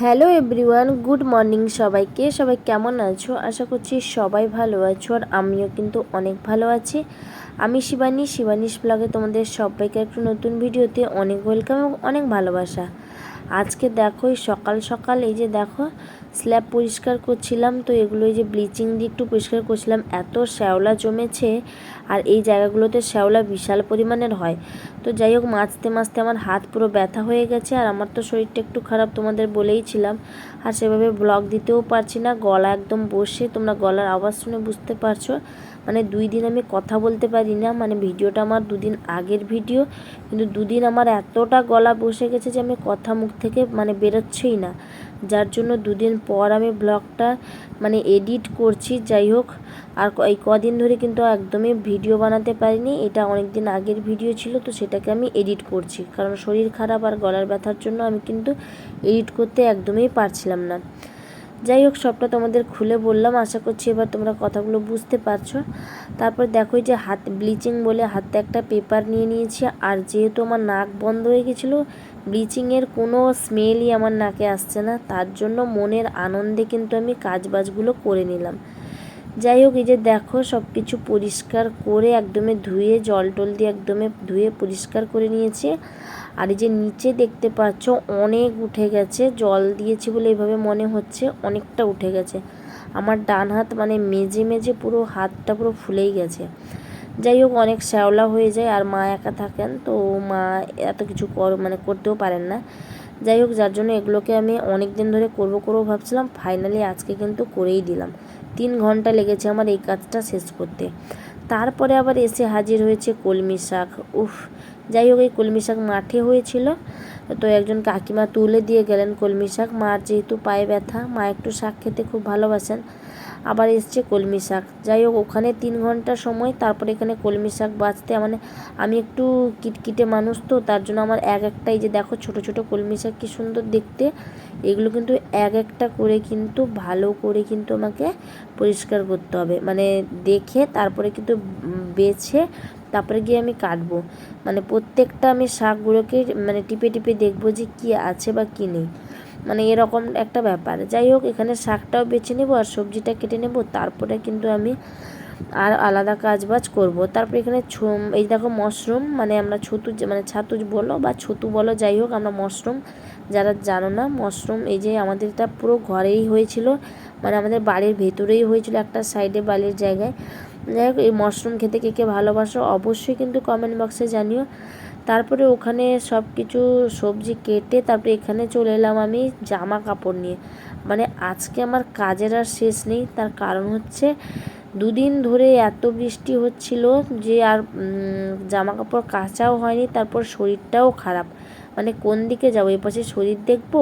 Hello everyone, good morning সবাইকে। সবাই কেমন আছো? আশা করছি সবাই ভালো আছো আর আমিও কিন্তু অনেক ভালো আছি। আমি শিবানী, শিবানীশ ব্লগে তোমাদের সবাইকে একটু নতুন ভিডিওতে অনেক ওয়েলকাম এবং অনেক ভালোবাসা। আজকে দেখো, এই সকাল সকাল এই যে দেখো স্ল্যাব পরিষ্কার করছিলাম তো, এগুলো এই যে ব্লিচিং দিয়ে একটু পরিষ্কার করছিলাম। এত শ্যাওলা জমেছে আর এই জায়গাগুলোতে শ্যাওলা বিশাল পরিমাণের হয়। তো যাই হোক মাছতে মাছতে আমার হাত পুরো ব্যথা হয়ে গেছে আর আমার তো শরীরটা একটু খারাপ তোমাদের বলেইছিলাম আর সেভাবে ব্লগ দিতেও পারছি না, গলা একদম বসে, তোমরা গলার আওয়াজ শুনে বুঝতে পারছ। মানে দুই দিন আমি কথা বলতে পারি না মানে ভিডিওটা আমার দুদিন আগের ভিডিও, কিন্তু দুদিন আমার এতটা গলা বসে গেছে যে আমি কথা মুখ থেকে মানে বেরোচ্ছেই না। যার জন্য দুদিন পর আমি ব্লগটা মানে এডিট করছি, যাই হোক। আর এই কদিন ধরে কিন্তু একদমই ভিডিও বানাতে পারিনি, এটা অনেক দিন আগের ভিডিও ছিল, তো সেটাকে আমি এডিট করছি। কারণ শরীর খারাপ আর গলার ব্যথার জন্য আমি কিন্তু এডিট করতে একদমই পারছিলাম না। যাই হোক, সবটা তোমাদের খুলে বললাম। আশা করছি এবার তোমরা কথাগুলো বুঝতে পারছ। তারপর দেখো যে হাত ব্লিচিং বলে হাতে একটা পেপার নিয়ে নিয়েছি। আর যেহেতু আমার নাক বন্ধ হয়ে গেছিল ব্লিচিংয়ের কোনো স্মেলই আমার নাকে আসছে না। তার জন্য মনের আনন্দে কিন্তু আমি কাজবাজগুলো করে নিলাম। যাই হোক, এই যে দেখো সব কিছু পরিষ্কার করে একদমে ধুয়ে জল টল দিয়ে একদমে ধুয়ে পরিষ্কার করে নিয়েছি। আর এই যে নিচে দেখতে পাচ্ছ, অনেক উঠে গেছে। জল দিয়েছি বলে এভাবে মনে হচ্ছে, অনেকটা উঠে গেছে। আমার ডান হাত মানে মেজে মেজে পুরো হাতটা পুরো ফুলেই গেছে। যাই হোক, অনেক শ্যাওলা হয়ে যায় আর মা একা থাকেন, তো মা এত কিছু কর মানে করতেও পারেন না। যাই হোক, যার জন্য এগুলোকে আমি অনেক দিন ধরে করব করব ভাবছিলাম ফাইনালি আজকে কিন্তু করেই দিলাম। তিন ঘণ্টা লেগেছে আমার এই কাজটা শেষ করতে। তারপরে আবার এসে হাজির হয়েছে কলমি শাক। উফ যাই হোক, এই কলমি শাক মাঠে হয়েছিল। তো একজন কাকিমা তুলে দিয়ে গেলেন কলমি শাক। মার যেহেতু পায়ে ব্যথা, মা একটু শাক খেতে খুব ভালোবাসেন। আবার এসছে কলমি শাক। যাই হোক, ওখানে তিন ঘণ্টা সময়, তারপরে এখানে কলমি শাক বাঁচতে মানে আমি একটু কিটকিটে মানুষ তো, তার জন্য আমার এক একটাই যে দেখো, ছোট ছোট কলমি শাক কী সুন্দর দেখতে। এগুলো কিন্তু এক একটা করে কিন্তু, ভালো করে কিন্তু আমাকে পরিষ্কার করতে হবে। মানে দেখে, তারপরে কিন্তু বেছে তারপরে গিয়ে আমি কাটবো। মানে প্রত্যেকটা আমি শাকগুলোকে মানে টিপে টিপে দেখব যে কী আছে বা কী নেই। মানে এরকম একটা ব্যাপার। যাই হোক, এখানে শাকটাও বেছে নেব আর সবজিটা কেটে নেব। তারপরে কিন্তু আমি আর আলাদা কাজ বাজ করব। তারপরে এখানে এই দেখো মশরুম মানে আমরা ছতু মানে ছাতু বলো বা ছতু বলো, যাই হোক, আমরা মশরুম, যারা জানো না, মশরুম এই যে আমাদের এটা পুরো ঘরেই হয়েছিল। মানে আমাদের বাড়ির ভেতরেই হয়েছিল একটা সাইডে বালির জায়গায়। যাই হোক, এই মশরুম খেতে কে কে ভালোবাসো অবশ্যই কিন্তু কমেন্ট বক্সে জানিও। তারপরে ওখানে সব কিছু সবজি কেটে তারপরে এখানে চলে এলাম আমি জামা কাপড় নিয়ে। মানে আজকে আমার কাজের আর শেষ নেই, তার কারণ হচ্ছে দুদিন ধরে এত বৃষ্টি হচ্ছিল যে আর জামা কাপড় কাচাও হয়নি, তারপর শরীরটাও খারাপ। মানে কোন দিকে যাব? এপাশে শরীর দেখব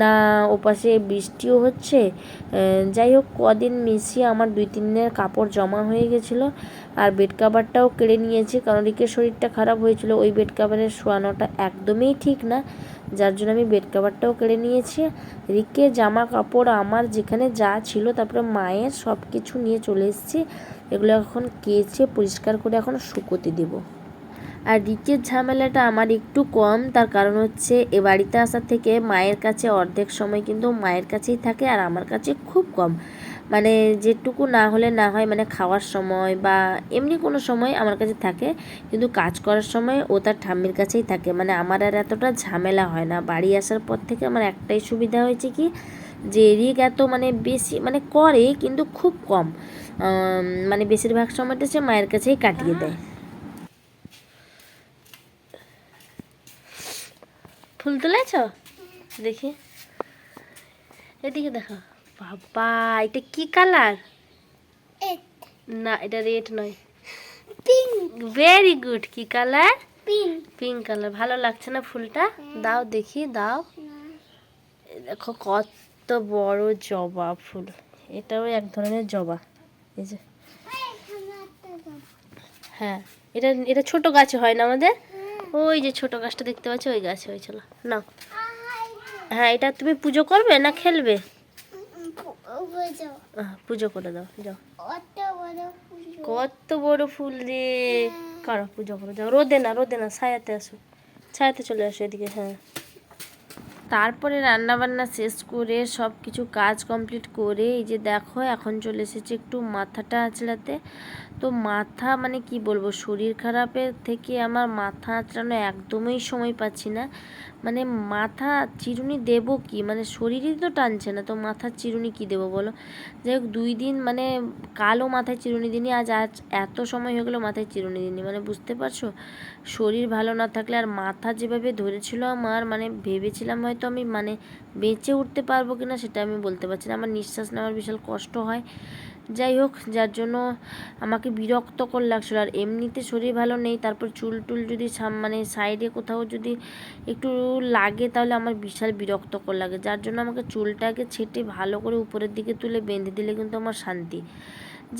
না ওপাশে বৃষ্টিও হচ্ছে? যাই হোক, কদিন মিশিয়ে আমার দুই তিন দিনের কাপড় জমা হয়ে গেছিল আর বেড কাভারটাও কেড়ে নিয়েছি। কারণ রিকের শরীরটা খারাপ হয়েছিল, ওই বেড কাভারের শোয়ানোটা একদমই ঠিক না। যার জন্য আমি বেড কাভারটাও কেড়ে নিয়েছি। রিকে জামা কাপড় আমার যেখানে যা ছিল, তারপরে মায়ের সব কিছু নিয়ে চলে এসেছি। এগুলো এখন কেচে পরিষ্কার করে এখন শুকোতে দেবো। আর রিচের ঝামেলাটা আমার একটু কম, তার কারণ হচ্ছে এ বাড়িতে আসার থেকে মায়ের কাছে অর্ধেক সময় কিন্তু মায়ের কাছেই থাকে আর আমার কাছে খুব কম। মানে যেটুকু না হলে না হয় মানে খাওয়ার সময় বা এমনি কোনো সময় আমার কাছে থাকে, কিন্তু কাজ করার সময় ও তার ঠাম্মির কাছেই থাকে। মানে আমার আর এতটা ঝামেলা হয় না। বাড়ি আসার পর থেকে আমার একটাই সুবিধা হয়েছে কি, যে রিক এত মানে বেশি মানে করে কিন্তু খুব কম। মানে বেশিরভাগ সময়টা সে মায়ের কাছেই কাটিয়ে দেয়। ফুল তুলেছ? দেখি। এদিকে দেখো। বাবা এটা কি কালার? না এটা রেড নয়। পিঙ্ক ভেরি গুড কি কালার? Pink pink colour. ভালো লাগছে না ফুলটা? দাও দেখি দাও। দেখো কত বড় জবা ফুল। এটাও এক ধরনের জবা। এই যে। হ্যাঁ এটা এটা ছোট গাছে হয় না আমাদের? ওই যে ছোট গাছটা দেখতে পাচ্ছ, ওই গাছে হয়েছিল না হ্যাঁ এটা তুমি পুজো করবে না খেলবে? পুজো করে দাও, যাও। কত বড় ফুল রে। করো পুজো করে? যাও, রোদে না রোদে না, ছায়াতে আসো। ছায়াতে চলে আসো এদিকে হ্যাঁ। তারপরে রান্নাবান্না শেষ করে সব কিছু কাজ কমপ্লিট করে, এই যে দেখো, এখন চলে এসেছে একটু মাথাটা আঁচড়াতে তো মাথা মানে কি বলব, শরীর খারাপের থেকে আমার মাথা আঁচড়ানো একদমই সময় পাচ্ছি না। মানে মাথা চিরুনি দেব কি? মানে শরীরই তো টানছে না, তো মাথার চিরুনি কি দেবো বলো? যাই হোক, দুই দিন মানে কালো মাথায় চিরুনি দিনি আজ আজ এত সময় হয়ে গেলো মাথায় চিরুনি দিনি মানে বুঝতে পারছ? শরীর ভালো না থাকলে আর মাথা যেভাবে ধরেছিল আমার মানে ভেবেছিলাম হয়তো আমি মানে বেঁচে উঠতে পারব কিনা সেটা আমি বলতে পারছি না। আমার নিঃশ্বাস নেওয়ার বিশাল কষ্ট হয়। যাই হোক, যার জন্য আমাকে বিরক্তকর লাগছিল। আর এমনিতে শরীর ভালো নেই, তারপর চুল টুল যদি মানে সাইডে কোথাও যদি একটু লাগে, তাহলে আমার বিশাল বিরক্তকর লাগে। যার জন্য আমাকে চুলটাকে ছেটে ভালো করে উপরের দিকে তুলে বেঁধে দিলে কিন্তু আমার শান্তি।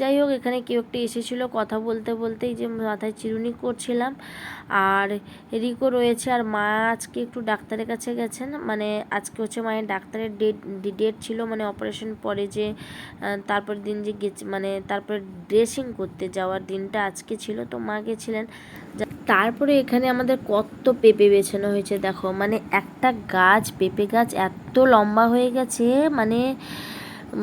যাই হোক, এখানে কেউ একটা এসেছিল কথা বলতে বলতেই যে মাথায় চিরুনি করছিলাম। আর রিকো রয়েছে আর মা আজকে একটু ডাক্তারের কাছে গেছেন। মানে আজকে হচ্ছে মায়ের ডাক্তারের ডেট ডেট ছিল মানে অপারেশন পরে যে তারপর দিন যে গেছে মানে তারপর ড্রেসিং করতে যাওয়ার দিনটা আজকে ছিল। তো মা গেছিলেন। তারপরে এখানে আমাদের কত পেঁপে বেছানো হয়েছে দেখো। মানে একটা গাছ, পেঁপে গাছ এত লম্বা হয়ে গেছে মানে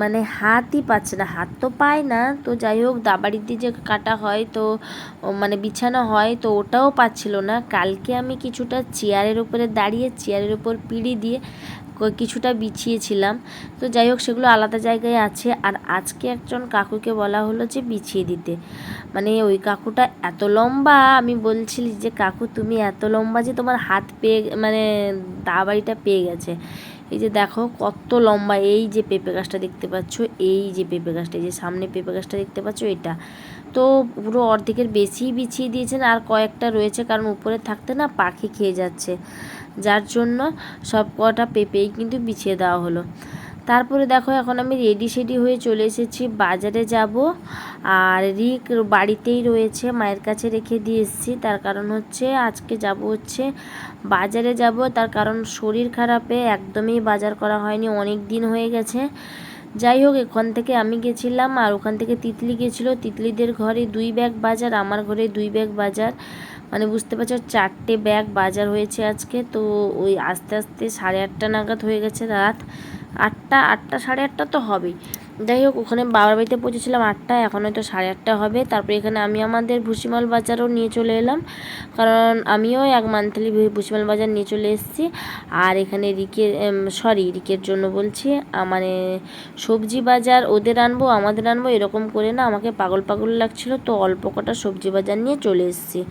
মানে হাতই পাচ্ছে না, হাত তো পায় না। তো যাই হোক, দাবাড়ির দিয়ে যে কাটা হয়, তো মানে বিছানো হয়, তো ওটাও পাচ্ছিল না। কালকে আমি কিছুটা চেয়ারের উপরে দাঁড়িয়ে, চেয়ারের উপর পিড়ি দিয়ে কিছুটা বিছিয়েছিলাম। তো যাই হোক, সেগুলো আলাদা জায়গায় আছে। আর আজকে একজন কাকুকে বলা হলো যে বিছিয়ে দিতে। মানে ওই কাকুটা এত লম্বা, আমি বলছিলি যে, কাকু, তুমি এত লম্বা যে তোমার হাত পেয়ে মানে দাবাড়িটা পেয়ে গেছে। এই যে দেখো কত লম্বা এই যে পেঁপে গাছটা দেখতে পাচ্ছ, এই যে পেঁপে গাছটা, এই যে সামনে পেঁপে গাছটা দেখতে পাচ্ছ এটা। তো পুরো অর্ধেকের বেশিই বিছিয়ে দিয়েছেন, আর কয়েকটা রয়েছে কারণ উপরে থাকতে না পাখি খেয়ে যাচ্ছে। যার জন্য সব কটা পেঁপেই কিন্তু বিছিয়ে দেওয়া হলো। তারপরে দেখো এখন আমি রেডি সেডি হয়ে চলে এসেছি, বাজারে যাব। আর রিক বাড়িতেই রয়েছে, মায়ের কাছে রেখে দিয়ে এসেছি। তার কারণ হচ্ছে আজকে যাব হচ্ছে বাজারে যাব। তার কারণ শরীর খারাপে, একদমই বাজার করা হয়নি, অনেক দিন হয়ে গেছে। যাই হোক, এখান থেকে আমি গেছিলাম আর ওখান থেকে তিতলি গেছিল। তিতলিদের ঘরে দুই ব্যাগ বাজার, আমার ঘরে দুই ব্যাগ বাজার। মানে বুঝতে পারছ, চারটে ব্যাগ বাজার হয়েছে আজকে। তো ওই আস্তে আস্তে সাড়ে আটটা নাগাদ হয়ে গেছে রাত। আটটা আটটা, সাড়ে আটটা তো হবেই। যাই হোক, ওখানে বাবার বাড়িতে পৌঁছেছিলাম আটটা এখন হয়তো সাড়ে আটটা হবে। তারপরে এখানে আমি আমাদের ভুসিমাল বাজারও নিয়ে চলে এলাম। কারণ আমিও এক মান্থলি ভুসিমাল বাজার নিয়ে চলে এসেছি। আর এখানে রিকের সরি রিকের জন্য বলছি মানে সবজি বাজার ওদের আনব, আমাদের আনব, এরকম করে না আমাকে পাগল পাগল লাগছিল, তো অল্প কটা সবজি বাজার নিয়ে চলে এসেছি।